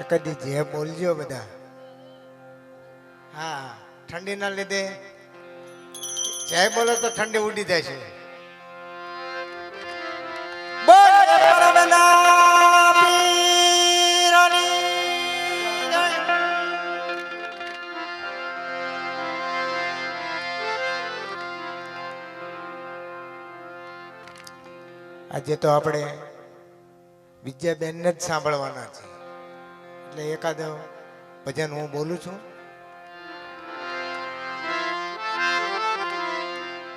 કદી જે બોલજો બધા હા ઠંડીના લીધે જય બોલો તો ઠંડી ઉડી જાય છે. આજે તો આપણે વિદ્યાબેનને જ સાંભળવાના છે એટલે એકાદ ભજન હું બોલું છું.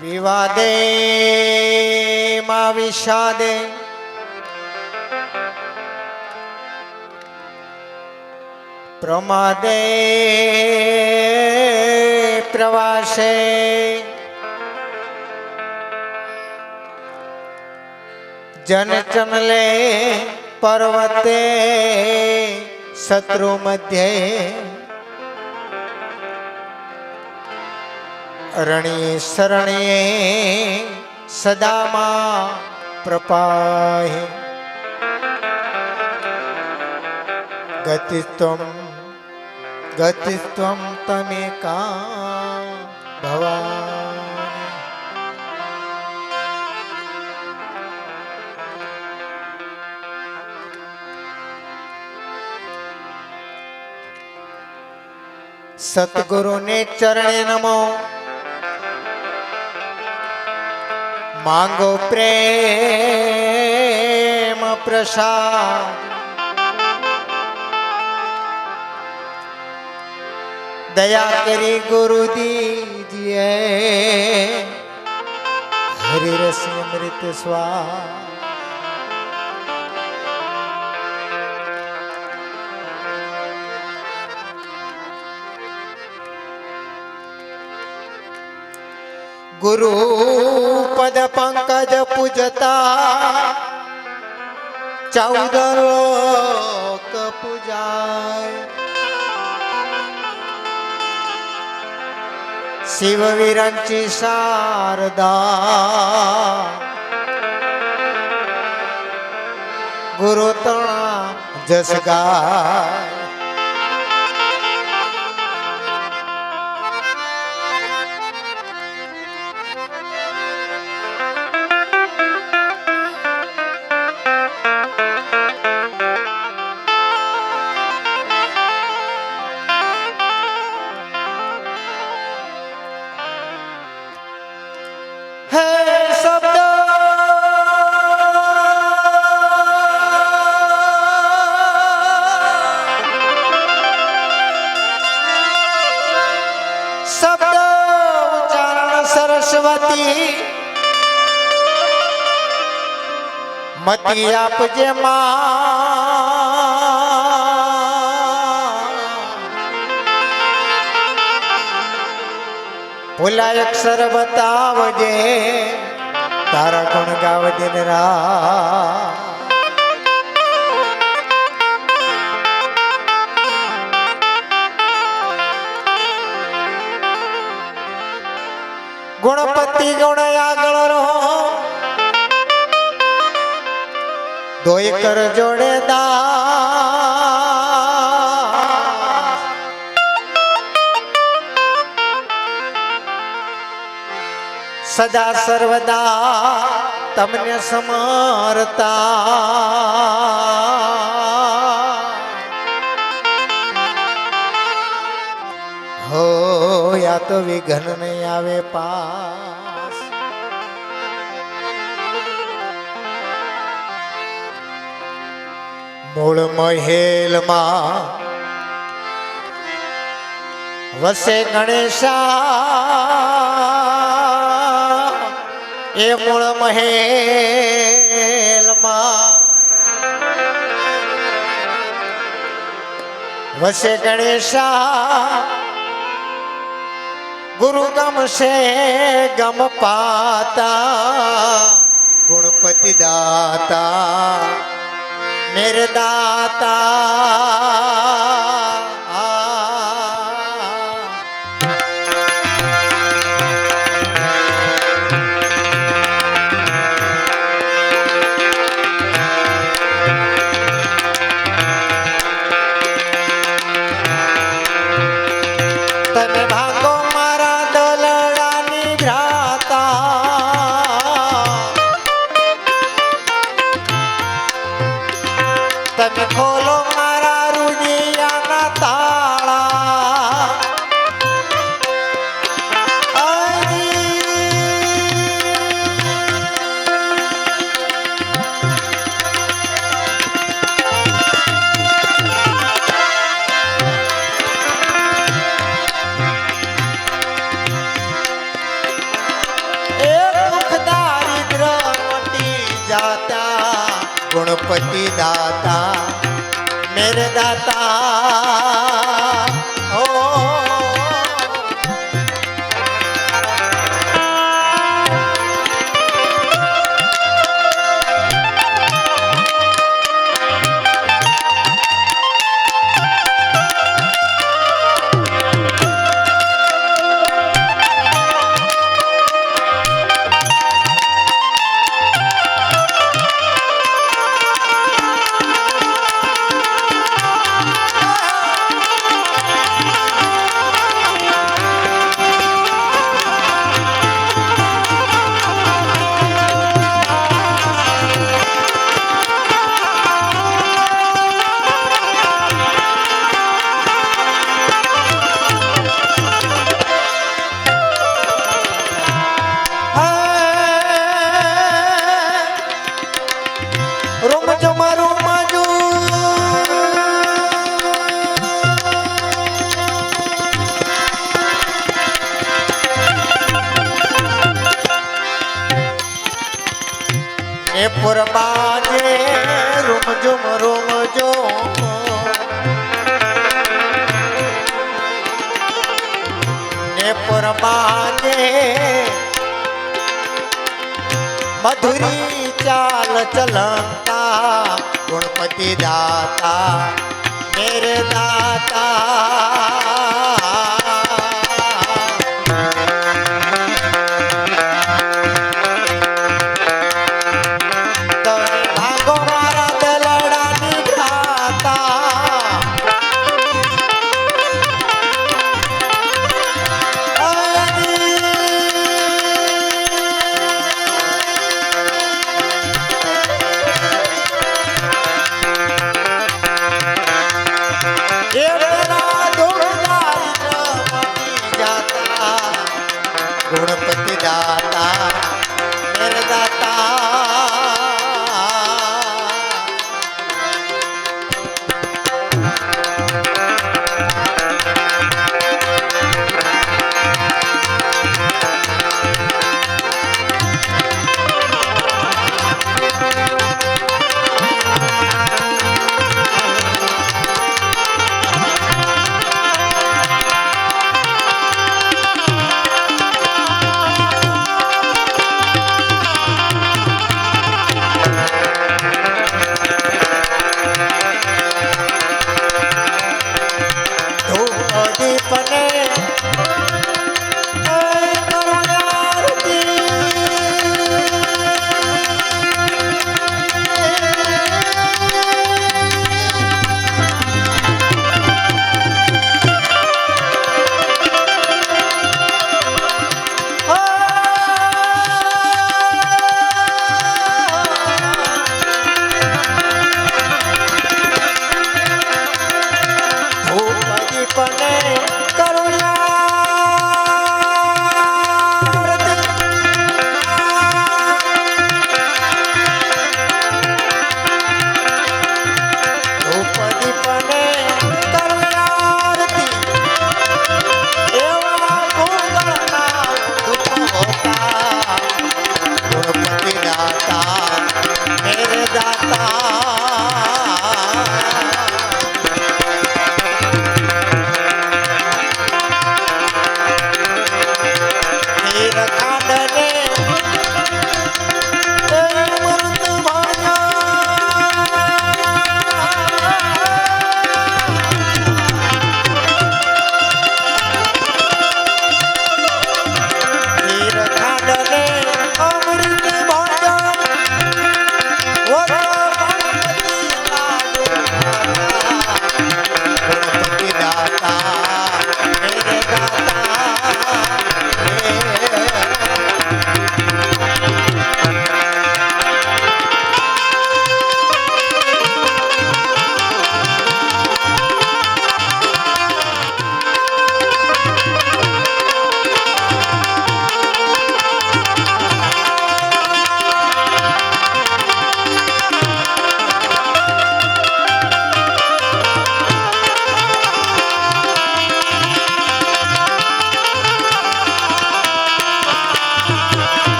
વિવાદે માં વિષાદે પ્રમાદે પ્રવાસે જન ચનલે પર્વતે શત્રુ મધ્યે રણી શરણે સદામાં પ્રપાહે ગતિસ્ત્વમ ગતિસ્ત્વમ તમે કા ભવાની સતગુરુને ચરણે નમો. માંગો પ્રેમ પ્રસાદ. દયા કરી ગુરુ દીજીએ હરિ રસ અમૃત સ્વા ગુરુ પદ પંકજ પૂજતા ચૌદ લોક પૂજાય શિવ વિરંચી શારદા ગુરુ તણા જસ સરસ્વતી મતી આપજે ભૂલાય અક્ષર બતાવજે તારા ગુણ ગાવ દિન રા ગુણપતિ ગુણ આગળ રહો. કર જોડે દા સદા સર્વદા તમને સમરતા. હો યા તો વિઘન નહીં આવે પાસ મૂળ મહેલમાં વસે ગણેશા એ મૂળ મહેલમાં વસે ગણેશા ગુરુ ગમશે ગમ પાતા, ગુણપતિ દાતા. મેરે દાતા ઝુમ રૂમ ઝુમ ને પરમાને મધુરી ચાલ ચલતા ગુણપતિ દાતા મેરે દાતા.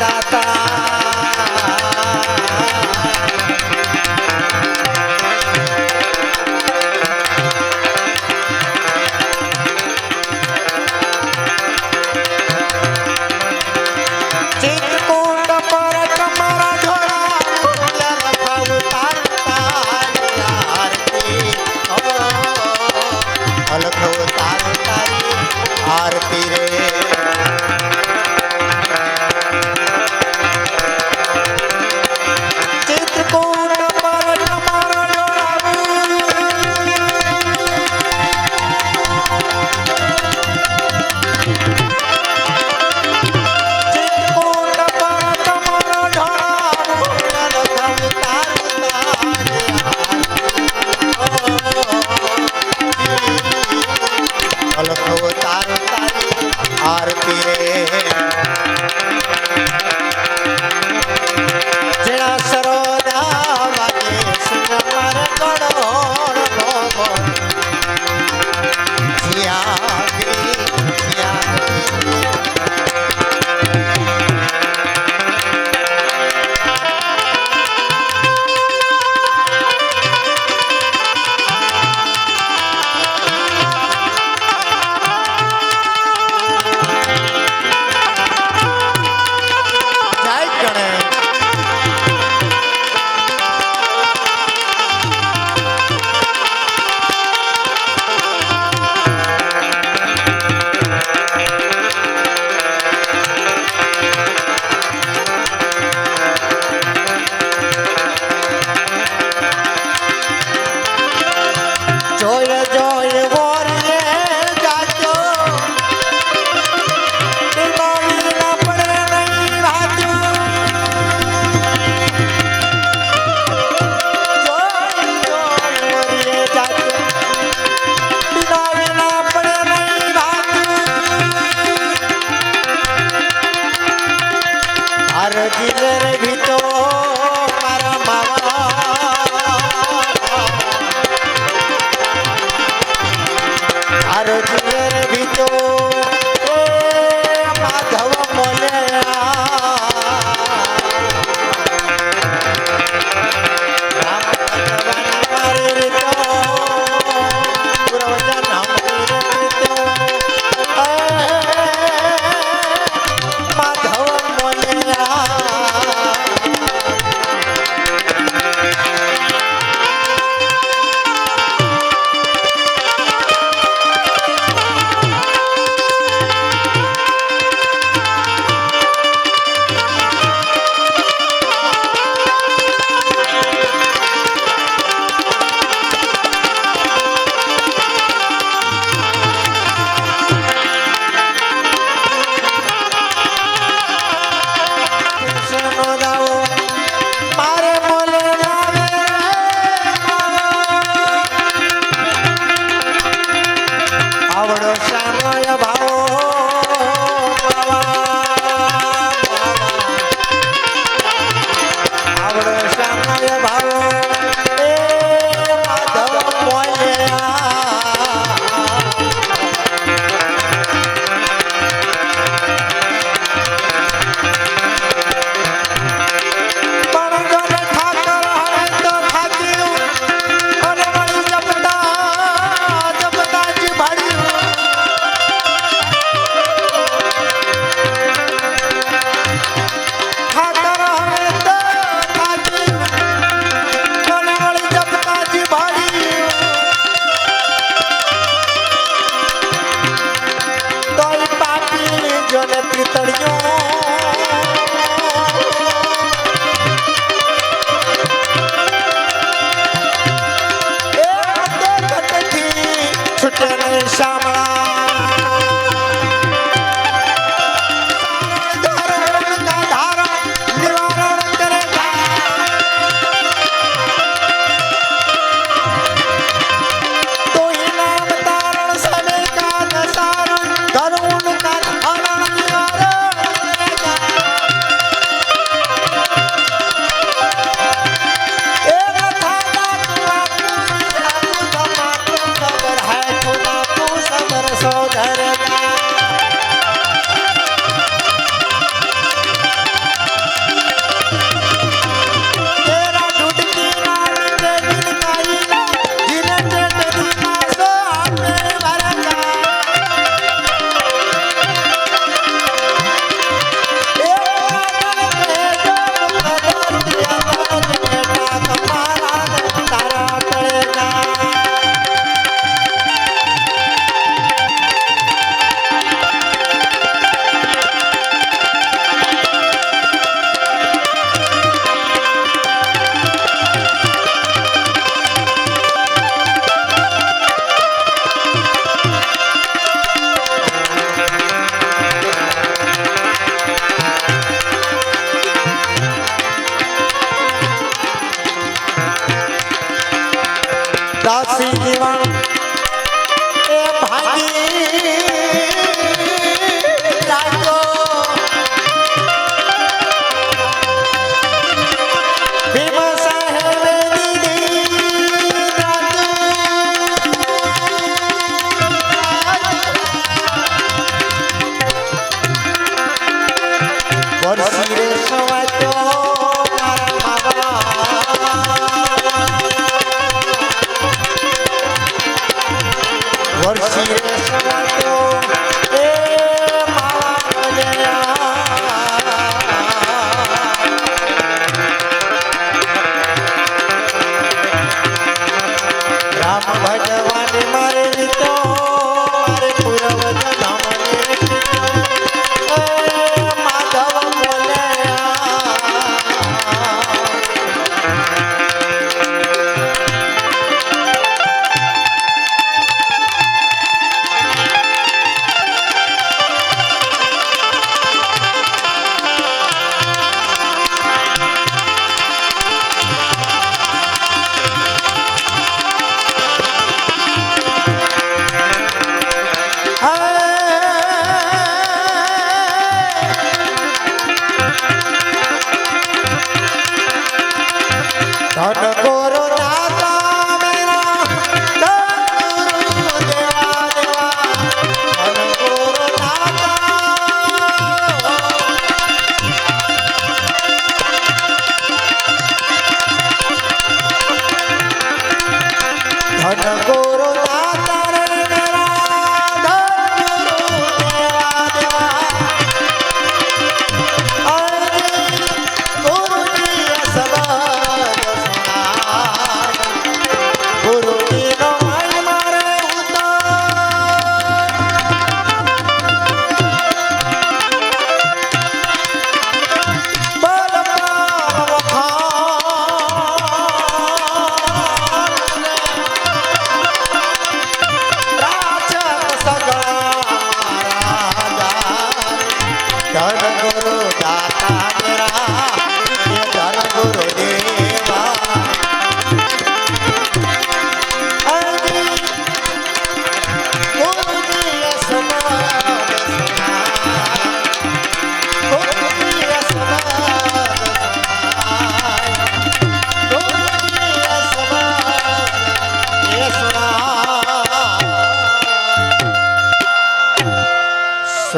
મેરે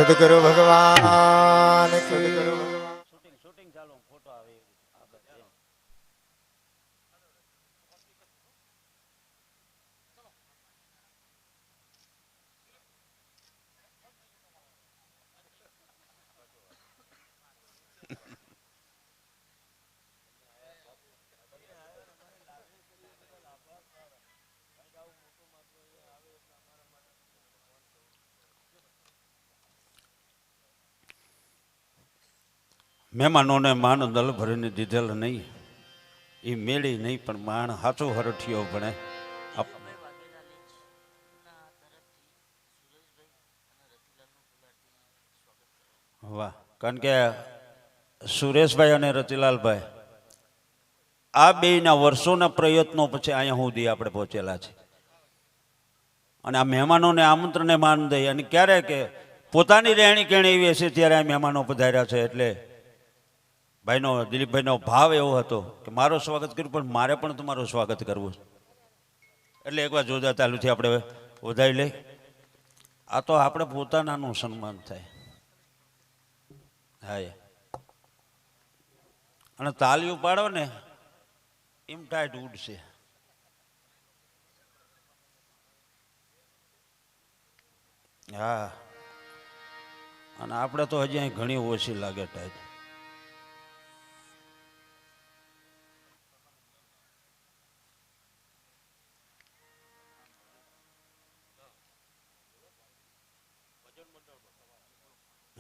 સદગુરુ ભગવાન. મહેમાનોને માન દલ ભરીને દીધેલ નહીં. એ મેળી નહીં, પણ માણ હાચો હરઠિયો ભણે. વાહ, કારણ કે સુરેશભાઈ અને રતિલાલભાઈ, આ બેયના વર્ષોના પ્રયત્નો પછી અહીંયા સુધી આપણે પહોંચેલા છે. અને આ મહેમાનોને આમંત્રણને માન દઈ અને ક્યારે કે પોતાની રહેણી કેણી એવી હશે ત્યારે આ મહેમાનો પધાર્યા છે, એટલે ભાઈનો, દિલીપભાઈનો ભાવ એવો હતો કે મારો સ્વાગત કર્યું, પણ મારે પણ તમારું સ્વાગત કરવું. એટલે એકવાર જોતા ચાલુથી આપણે વધારી લઈ. આ તો આપણે પોતાનાનું સન્માન થાય. હા. અને તાલીઓ પાડો ને, એમ ટાઈટ ઉડશે. હા. અને આપણે તો હજી અહીં ઘણી ઓછી લાગે ટાઈટ.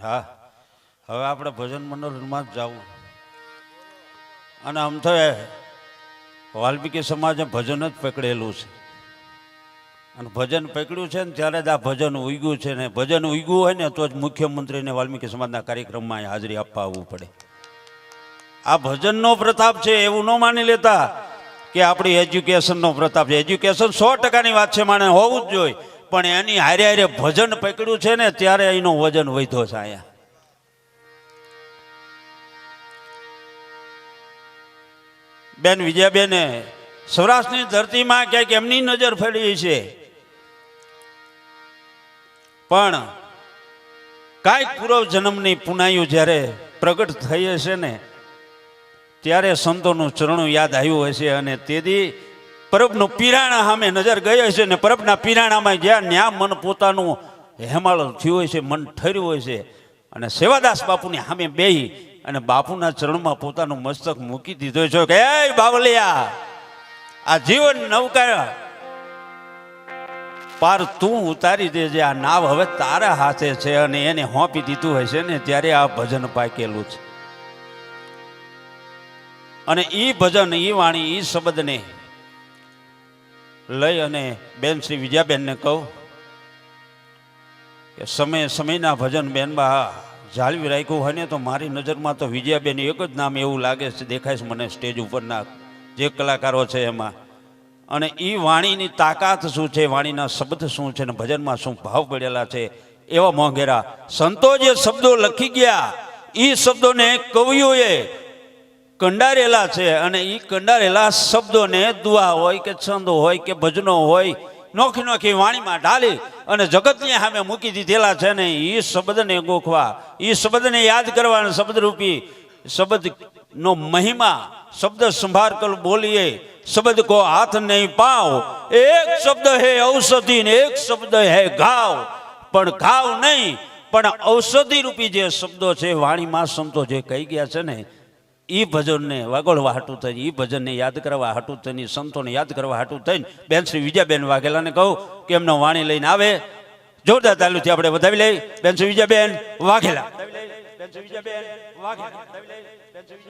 હા. હવે આપણે ભજન મંડળમાં જ જવું. અને આમ તો વાલ્મીકી સમાજે ભજન જ પકડેલું છે. અને ભજન પકડ્યું છે ને ત્યારે જ આ ભજન ઉગ્યું છે ને ભજન ઉગ્યું હોય ને તો જ મુખ્યમંત્રીને વાલ્મીકી સમાજના કાર્યક્રમમાં હાજરી આપવા આવવું પડે. આ ભજનનો પ્રતાપ છે એવું ન માની લેતા કે આપણી એજ્યુકેશનનો પ્રતાપ છે. એજ્યુકેશન સો ટકાની વાત છે માણે, હોવું જ જોઈએ. પણ એની હારે હારે ભજન પકડ્યું છે ને, ત્યારે એનો વજન વધ્યો છે અહીંયા. બેન વિજયાબેને સૌરાષ્ટ્રની ધરતીમાં ક્યાંક એમની નજર ફેરવી છે. પણ કાંઈક પૂર્વ જન્મની પુનાયું જ્યારે પ્રગટ થઈ હશે ને, ત્યારે સંતોનું ચરણું યાદ આવ્યું હશે અને તેથી પરબનું પીરાણા સામે નજર ગયો છે ને પરબના પીરાણામાં જ્યાં ન્યા મન પોતાનું હેમાળ થયું હોય છે, મન ઠર્યું હોય છે. અને સેવાદાસ બાપુની સામે બેહી અને બાપુના ચરણમાં પોતાનું મસ્તક મૂકી દીધો છે. કે, એ બાવલિયા, આ જીવન નવકાર. પાર તું ઉતારી દેજે, આ નાવ હવે તારા હાથે છે અને એને હોંપી દીધું હશે ને ત્યારે આ ભજન પાકેલું છે. અને એ ભજન એ વાણી એ શબ્દને લઈ અને બેન શ્રી વિજયાબેનને કહું કે સમય સમયના ભજન બેનબા જાળવી રાખ્યું હોય ને તો મારી નજરમાં તો વિજયાબેન એક જ નામ એવું લાગે છે, દેખાય છે મને સ્ટેજ ઉપરના જે કલાકારો છે એમાં. અને એ વાણીની તાકાત શું છે, વાણીના શબ્દ શું છે ને ભજનમાં શું ભાવ પડેલા છે, એવા મોંઘેરા સંતો જે શબ્દો લખી ગયા એ શબ્દોને કવિઓએ કંડારેલા છે અને એ કંડારેલા શબ્દોને દુઆ હોય કે છંદ હોય કે ભજનો હોય, નોખી નોખી વાણીમાં ઢાલી અને જગતની સામે મૂકી દીધેલા છે ને એ શબ્દને ગોખવા એ શબ્દને યાદ કરવા અને શબ્દરૂપી, શબ્દનો મહિમા, શબ્દ સંભાર કર બોલીએ, શબ્દ કો હાથ નહીં પાવ, એક શબ્દ હે ઔષધિ ને એક શબ્દ હે ઘાવ, પણ ઘાવ નહીં, પણ ઔષધિ રૂપી જે શબ્દો છે વાણીમાં સંતો જે કહી ગયા છે ને એ ભજનને વાગોળવા હાટું થઈને એ ભજનને યાદ કરવા હાટું થઈને સંતોને યાદ કરવા હાટું થઈને, બેન શ્રી વિજયાબેન વાઘેલાને કહું કે એમનો વાણી લઈને આવે. જોરદાર તાલુથી આપણે વધાવી લઈ. બેન શ્રી વિજયાબેન વાઘેલા બેન શ્રી વિજયાબેન વાઘેલા.